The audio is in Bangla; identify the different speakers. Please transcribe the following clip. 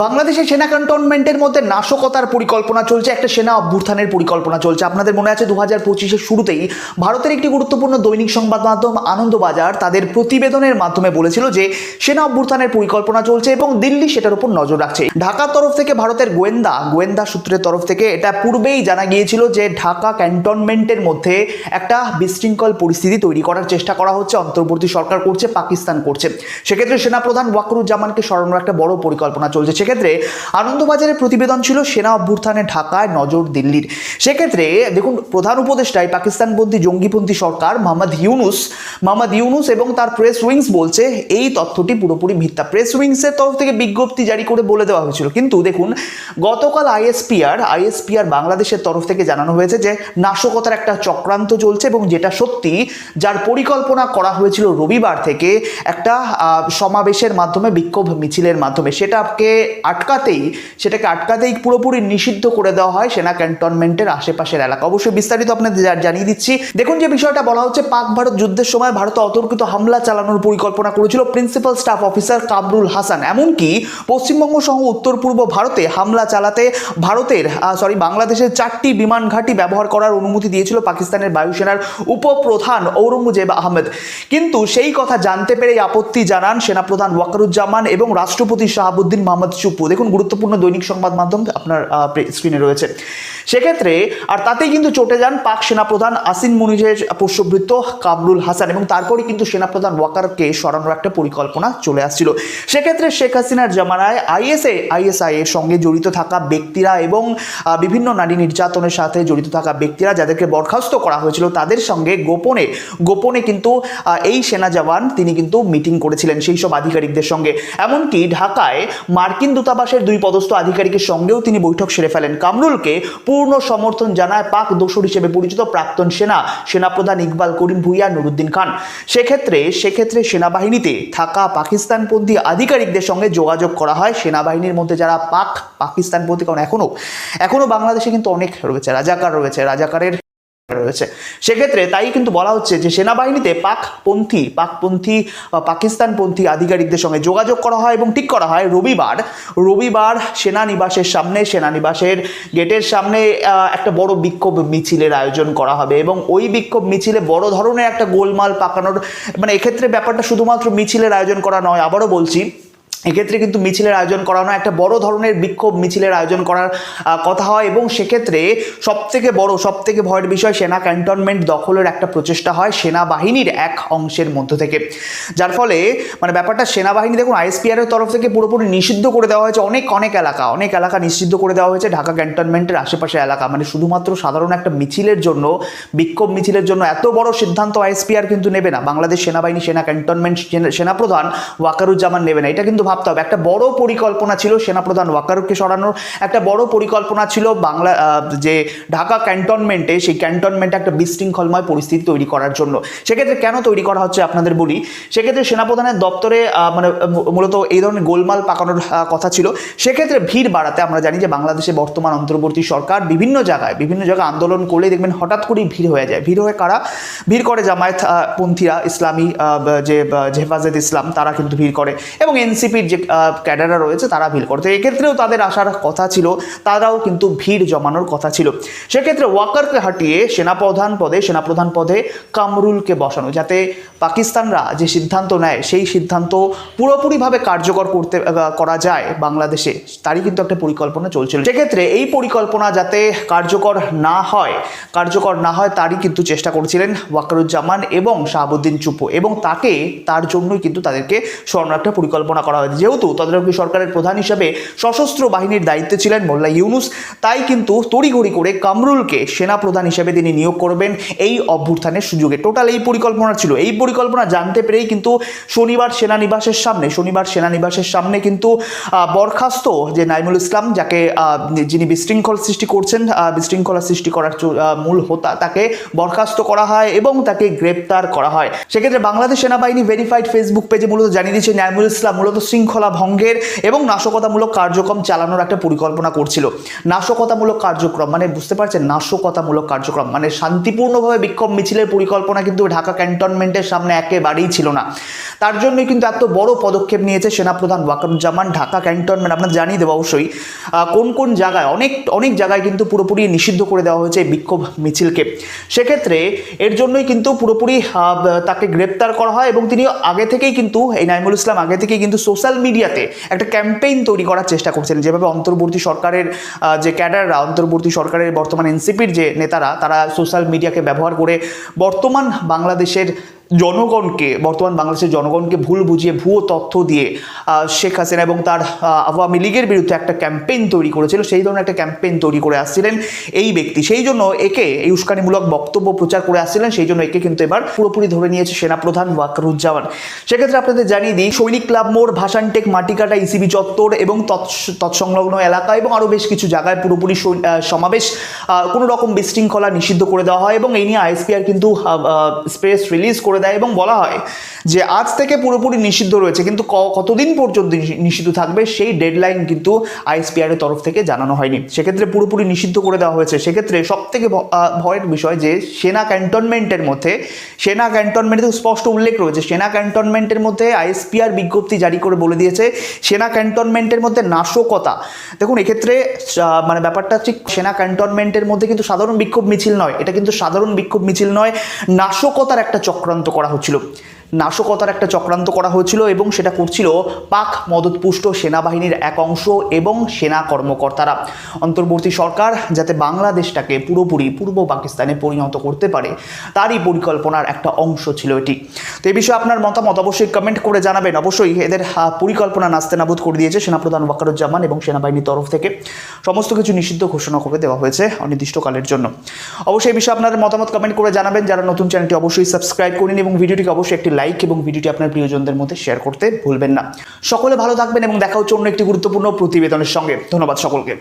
Speaker 1: বাংলাদেশের সেনা ক্যান্টনমেন্টের মধ্যে নাশকতার পরিকল্পনা চলছে, একটা সেনা অভ্যুত্থানের পরিকল্পনা চলছে। আপনাদের মনে আছে দু হাজার পঁচিশের শুরুতেই ভারতের একটি গুরুত্বপূর্ণ দৈনিক সংবাদ মাধ্যম আনন্দবাজার তাদের প্রতিবেদনের মাধ্যমে বলেছিল যে, সেনা অভ্যুত্থানের পরিকল্পনা চলছে এবং দিল্লি সেটার উপর নজর রাখছে। ঢাকার তরফ থেকে ভারতের গোয়েন্দা গোয়েন্দা সূত্রের তরফ থেকে এটা পূর্বেই জানা গিয়েছিল যে, ঢাকা ক্যান্টনমেন্টের মধ্যে একটা বিশৃঙ্খল পরিস্থিতি তৈরি করার চেষ্টা করা হচ্ছে, অন্তর্বর্তী সরকার করছে, পাকিস্তান করছে। সেক্ষেত্রে সেনাপ্রধান ওয়াকরুজ্জামানকে সরানোর একটা বড় পরিকল্পনা চলছে। সেক্ষেত্রে আনন্দবাজারের প্রতিবেদন ছিল সেনা অভ্যুত্থানে ঢাকায় নজর দিল্লির। সেক্ষেত্রে দেখুন, প্রধান উপদেষ্টায় পাকিস্তানপন্থী জঙ্গিপন্থী সরকার মোহাম্মদ ইউনুস মোহাম্মদ ইউনুস এবং তার প্রেস উইংস বলছে, এই তথ্যটি পুরোপুরি মিথ্যা। প্রেস উইংসের তরফ থেকে বিজ্ঞপ্তি জারি করে বলে দেওয়া হয়েছিল। কিন্তু দেখুন, গতকাল আইএসপিআর আইএসপিআর বাংলাদেশের তরফ থেকে জানানো হয়েছে যে নাশকতার একটা চক্রান্ত চলছে এবং যেটা সত্যি, যার পরিকল্পনা করা হয়েছিল রবিবার থেকে একটা সমাবেশের মাধ্যমে, বিক্ষোভ মিছিলের মাধ্যমে। সেটাকে আটকাতেই, সেটাকে আটকাতেই পুরোপুরি নিষিদ্ধ করে দেওয়া হয় সেনা ক্যান্টনমেন্টের আশেপাশের এলাকা। অবশ্যই বিস্তারিত আপনাদের জানিয়ে দিচ্ছি। দেখুন যে বিষয়টা বলা হচ্ছে, পাক ভারত যুদ্ধের সময় ভারতে অতর্কিত হামলা চালানোর পরিকল্পনা করেছিল principal staff officer Kabrul Hasan. এমনকি পশ্চিমবঙ্গ সহ উত্তর পূর্ব ভারতে হামলা চালাতে ভারতের সরি বাংলাদেশের চারটি বিমান ঘাঁটি ব্যবহার করার অনুমতি দিয়েছিল পাকিস্তানের বায়ুসেনার উপপ্রধান ঔরঙ্গজেব আহমেদ। কিন্তু সেই কথা জানতে পেরে আপত্তি জানান সেনাপ্রধান ওয়াকারুজ্জামান এবং রাষ্ট্রপতি শাহাবুদ্দিন মোহাম্মদ চুপ্পু। দেখুন, গুরুত্বপূর্ণ দৈনিক সংবাদ মাধ্যম আপনার স্ক্রিনে রয়েছে। সেক্ষেত্রে, আর তাতেই কিন্তু চটে যান পাক সেনাপ্রধান আসিন মুনিজের পোষ্যবৃত্ত কামরুল হাসান এবং তারপরে কিন্তু সেনাপ্রধান ওয়াকারকে সরানোর একটা পরিকল্পনা চলে আসছিল। সেক্ষেত্রে শেখ হাসিনার জামানায় আইএসএ, আইএসআই এর সঙ্গে জড়িত থাকা ব্যক্তিরা এবং বিভিন্ন নারী নির্যাতনের সাথে জড়িত থাকা ব্যক্তিরা যাদেরকে বরখাস্ত করা হয়েছিল, তাদের সঙ্গে গোপনে গোপনে কিন্তু এই সেনা জওয়ান তিনি কিন্তু মিটিং করেছিলেন সেই সব আধিকারিকদের সঙ্গে। এমনকি ঢাকায় মার্কিন দূতাবাসের দুই পদস্থ আধিকারিকের সঙ্গেও তিনি বৈঠক সেরে ফেলেন। কামরুলকে পূর্ণ সমর্থন জানায় পাক দোসর হিসেবে পরিচিত প্রাক্তন সেনা, সেনাপ্রধান ইকবাল করিম ভুইয়া, নুরুদ্দিন খান। সেক্ষেত্রে সেক্ষেত্রে সেনাবাহিনীতে থাকা পাকিস্তানপন্থী আধিকারিকদের সঙ্গে যোগাযোগ করা হয়। সেনাবাহিনীর মধ্যে যারা পাক, পাকিস্তানপন্থী, কারণ এখনও এখনও বাংলাদেশে কিন্তু অনেক রয়েছে, রাজাকার রয়েছে। রাজাকারের রয়েছে। সেক্ষেত্রে তাই কিন্তু বলা হচ্ছে যে সেনাবাহিনীতে পাকপন্থী পাকপন্থী বা পাকিস্তানপন্থী আধিকারিকদের সঙ্গে যোগাযোগ করা হয় এবং ঠিক করা হয় রবিবার। রবিবার সেনানিবাসের সামনে, সেনানিবাসের গেটের সামনে একটা বড় বিক্ষোভ মিছিলের আয়োজন করা হবে এবং ওই বিক্ষোভ মিছিলে বড় ধরনের একটা গোলমাল পাকানোর মানে এক্ষেত্রে ব্যাপারটা শুধুমাত্র মিছিলের আয়োজন করা নয়, আবারও বলছি এক্ষেত্রে কিন্তু মিছিলের আয়োজন করানো একটা বড় ধরনের বিক্ষোভ মিছিলের আয়োজন করার কথা হয় এবং সেক্ষেত্রে সবথেকে বড়, সবথেকে ভয়ের বিষয় সেনা ক্যান্টনমেন্ট দখলের একটা প্রচেষ্টা হয় সেনাবাহিনীর এক অংশের মধ্য থেকে। যার ফলে মানে ব্যাপারটা সেনাবাহিনী দেখুন আইএসপিআর এর তরফ থেকে পুরোপুরি নিষিদ্ধ করে দেওয়া হয়েছে অনেক অনেক এলাকা অনেক এলাকা নিষিদ্ধ করে দেওয়া হয়েছে ঢাকা ক্যান্টনমেন্টের আশেপাশে এলাকা। মানে শুধুমাত্র সাধারণ একটা মিছিলের জন্য, বিক্ষোভ মিছিলের জন্য এত বড় সিদ্ধান্ত আইএসপিআর কিন্তু নেবে না। বাংলাদেশ সেনাবাহিনী, সেনা ক্যান্টনমেন্ট, সেনা- সেনাপ্রধান ওয়াকারুজ্জামান নেবে না। এটা কিন্তু ভাবতে হবে। একটা বড় পরিকল্পনা ছিল সেনাপ্রধান ওয়াকারুকে সরানোর। একটা বড় পরিকল্পনা ছিল বাংলা যে ঢাকা ক্যান্টনমেন্টে সেই ক্যান্টনমেন্টে একটা বিশৃঙ্খলময় পরিস্থিতি তৈরি করার জন্য। সেক্ষেত্রে কেন তৈরি করা হচ্ছে আপনাদের বলি? সেক্ষেত্রে সেনাপ্রধানের দপ্তরে মানে মূলত এই ধরনের গোলমাল পাকানোর কথা ছিল। সেক্ষেত্রে ভিড় বাড়াতে আমরা জানি যে বাংলাদেশে বর্তমান অন্তর্বর্তী সরকার বিভিন্ন জায়গায় বিভিন্ন জায়গায় আন্দোলন করলে দেখবেন হঠাৎ করেই ভিড় হয়ে যায়। ভিড় হয়ে কারা? ভিড় করে জামায়াত পন্থীরা, ইসলামী যে হেফাজত ইসলাম, তারা কিন্তু ভিড় করে। এবং এনসিপির যে ক্যাডাররা রয়েছে তারা ভিড় করে। এক্ষেত্রেও তাদের আসার কথা ছিল, তারাও কিন্তু ভিড় জমানোর কথা ছিল। সেক্ষেত্রে ওয়াকারকে হাঁটিয়ে সেনাপ্রধান পদে সেনাপ্রধান পদে কামরুলকে বসানো, যাতে পাকিস্তানরা যে সিদ্ধান্ত নেয়, সেই সিদ্ধান্ত পুরোপুরিভাবে কার্যকর করতে করা যায় বাংলাদেশে, তারই কিন্তু একটা পরিকল্পনা চলছিল। সেক্ষেত্রে এই পরিকল্পনা যাতে কার্যকর না হয়, কার্যকর না হয় তারই কিন্তু চেষ্টা করেছিলেন ওয়াকারুজ্জামান এবং শাহাবুদ্দিন চুপু, এবং তাকে, তার জন্যই কিন্তু তাদেরকে স্বর্ণ একটা পরিকল্পনা করা হয়েছে। যেহেতু তদারকি সরকারের প্রধান হিসেবে সশস্ত্র বাহিনীর দায়িত্বে ছিলেন মোল্লা ইউনুস, তাই কিন্তু তড়িঘড়ি করে কামরুলকে সেনা প্রধান হিসেবে তিনি নিয়োগ করবেন এই অভ্যুত্থানের সুযোগে। টোটাল এই পরিকল্পনা ছিল। এই পরিকল্পনা জানতে পেরেই কিন্তু শনিবার সেনানিবাসের সামনে, শনিবার সেনানিবাসের সামনে কিন্তু বরখাস্ত যে নাইমুল ইসলাম, যাকে যিনি বিশৃঙ্খল সৃষ্টি করছেন বিশৃঙ্খলা সৃষ্টি করার মূল হোতা, তাকে বরখাস্ত করা হয় এবং তাকে গ্রেপ্তার করা হয়। সেক্ষেত্রে বাংলাদেশ সেনাবাহিনী ভেরিফাইড ফেসবুক পেজে মূলত জানিয়ে দিয়েছে নাইমুল ইসলাম, মূলত শৃঙ্খলা ভঙ্গের এবং নাশকতামূলক কার্যক্রম চালানোর একটা পরিকল্পনা করছিল। নাশকতামূলক কার্যক্রম মানে বুঝতে পারছেন? নাশকতামূলক কার্যক্রম মানে শান্তিপূর্ণভাবে বিক্ষোভ মিছিলের পরিকল্পনা কিন্তু ঢাকা ক্যান্টনমেন্টের সামনে একেবারেই ছিল না। তার জন্যই কিন্তু এত বড় পদক্ষেপ নিয়েছে সেনাপ্রধান ওয়াকারুজ্জামান ঢাকা ক্যান্টনমেন্ট। আপনার জানিয়ে দেবো অবশ্যই কোন কোন জায়গায়, অনেক অনেক জায়গায় কিন্তু পুরোপুরি নিষিদ্ধ করে দেওয়া হয়েছে এই বিক্ষোভ মিছিলকে। সেক্ষেত্রে এর জন্যই কিন্তু পুরোপুরি তাকে গ্রেপ্তার করা হয় এবং তিনি আগে থেকেই কিন্তু, এই নাইমুল ইসলাম আগে থেকেই কিন্তু সোশ্যাল মিডিয়াতে একটা ক্যাম্পেইন তৈরি করার চেষ্টা করছেন যেভাবে অন্তর্বর্তী সরকারের যে ক্যাডাররা, অন্তর্বর্তী সরকারের বর্তমান এনসিপির যে নেতারা, তারা সোশ্যাল মিডিয়াকে ব্যবহার করে বর্তমান বাংলাদেশের জনগণকে, বর্তমান বাংলাদেশের জনগণকে ভুল বুঝিয়ে ভুয়ো তথ্য দিয়ে শেখ হাসিনা এবং তার আওয়ামী লীগের বিরুদ্ধে একটা ক্যাম্পেইন তৈরি করেছিল। সেই ধরনের একটা ক্যাম্পেইন তৈরি করে আসছিলেন এই ব্যক্তি। সেই জন্য একে এই উস্কানিমূলক বক্তব্য প্রচার করে আসছিলেন। সেই জন্য একে কিন্তু এবার পুরোপুরি ধরে নিয়েছে সেনাপ্রধান ওয়াকরুজ্জামান। সেক্ষেত্রে আপনাদের জানিয়ে দিই, সৈনিক ক্লাব মোড়, ভাসানটেক, মাটিকাটা, ইসিবি চত্বর এবং তৎস- তৎসংলগ্ন এলাকা এবং আরও বেশ কিছু জায়গায় পুরোপুরি সমাবেশ কোনো রকম বিশৃঙ্খলা নিষিদ্ধ করে দেওয়া হয় এবং এই নিয়ে আইএসপিআর কিন্তু স্পেস রিলিজ করে দেয় এবং বলা হয় যে আজ থেকে পুরোপুরি নিষিদ্ধ রয়েছে। কিন্তু কতদিন পর্যন্ত নিষি- নিষিদ্ধ থাকবে সেই ডেডলাইন কিন্তু আইএসপিআর এর তরফ থেকে জানানো হয়নি। সেক্ষেত্রে পুরোপুরি নিষিদ্ধ করে দেওয়া হয়েছে। সেক্ষেত্রে সব থেকে ভয়ের বিষয় যে সেনা ক্যান্টনমেন্টের মধ্যে, সেনা ক্যান্টনমেন্টে স্পষ্ট উল্লেখ রয়েছে। সেনা ক্যান্টনমেন্টের মধ্যে আইএসপিআর বিজ্ঞপ্তি জারি করে বলে দিয়েছে, সেনা ক্যান্টনমেন্টের মধ্যে নাশকতা। দেখুন, এক্ষেত্রে মানে ব্যাপারটা হচ্ছে সেনা ক্যান্টনমেন্টের মধ্যে কিন্তু সাধারণ বিক্ষোভ মিছিল নয়। এটা কিন্তু সাধারণ বিক্ষোভ মিছিল নয়, নাশকতার একটা চক্রান্ত করা হচ্ছিল নাশকতার একটা চক্রান্ত করা হয়েছিল এবং সেটা করছিল পাক মদতপুষ্ট সেনাবাহিনীর এক অংশ এবং সেনা কর্মকর্তারা। অন্তর্বর্তী সরকার যাতে বাংলাদেশটাকে পুরোপুরি পূর্ব পাকিস্তানে পরিণত করতে পারে, তারই পরিকল্পনার একটা অংশ ছিল এটি। তো এই বিষয়ে আপনার মতামত অবশ্যই কমেন্ট করে জানাবেন। অবশ্যই এদের পরিকল্পনা নাস্তে নাবুদ করে দিয়েছে সেনাপ্রধান ওয়াকারুজ্জামান এবং সেনাবাহিনীর তরফ থেকে। সমস্ত কিছু নিষিদ্ধ ঘোষণা করে দেওয়া হয়েছে অনির্দিষ্টকালের জন্য। অবশ্যই এই বিষয়ে আপনার মতামত কমেন্ট করে জানাবেন। যারা নতুন চ্যানেলটি অবশ্যই সাবস্ক্রাইব করুন এবং ভিডিওটিকে অবশ্যই একটি লাইক এবং ভিডিওটি আপনার প্রিয়জনদের মধ্যে শেয়ার করতে ভুলবেন না। সকলে ভালো থাকবেন এবং দেখা হচ্ছে অন্য একটি গুরুত্বপূর্ণ প্রতিবেদনের সঙ্গে। ধন্যবাদ সকলকে।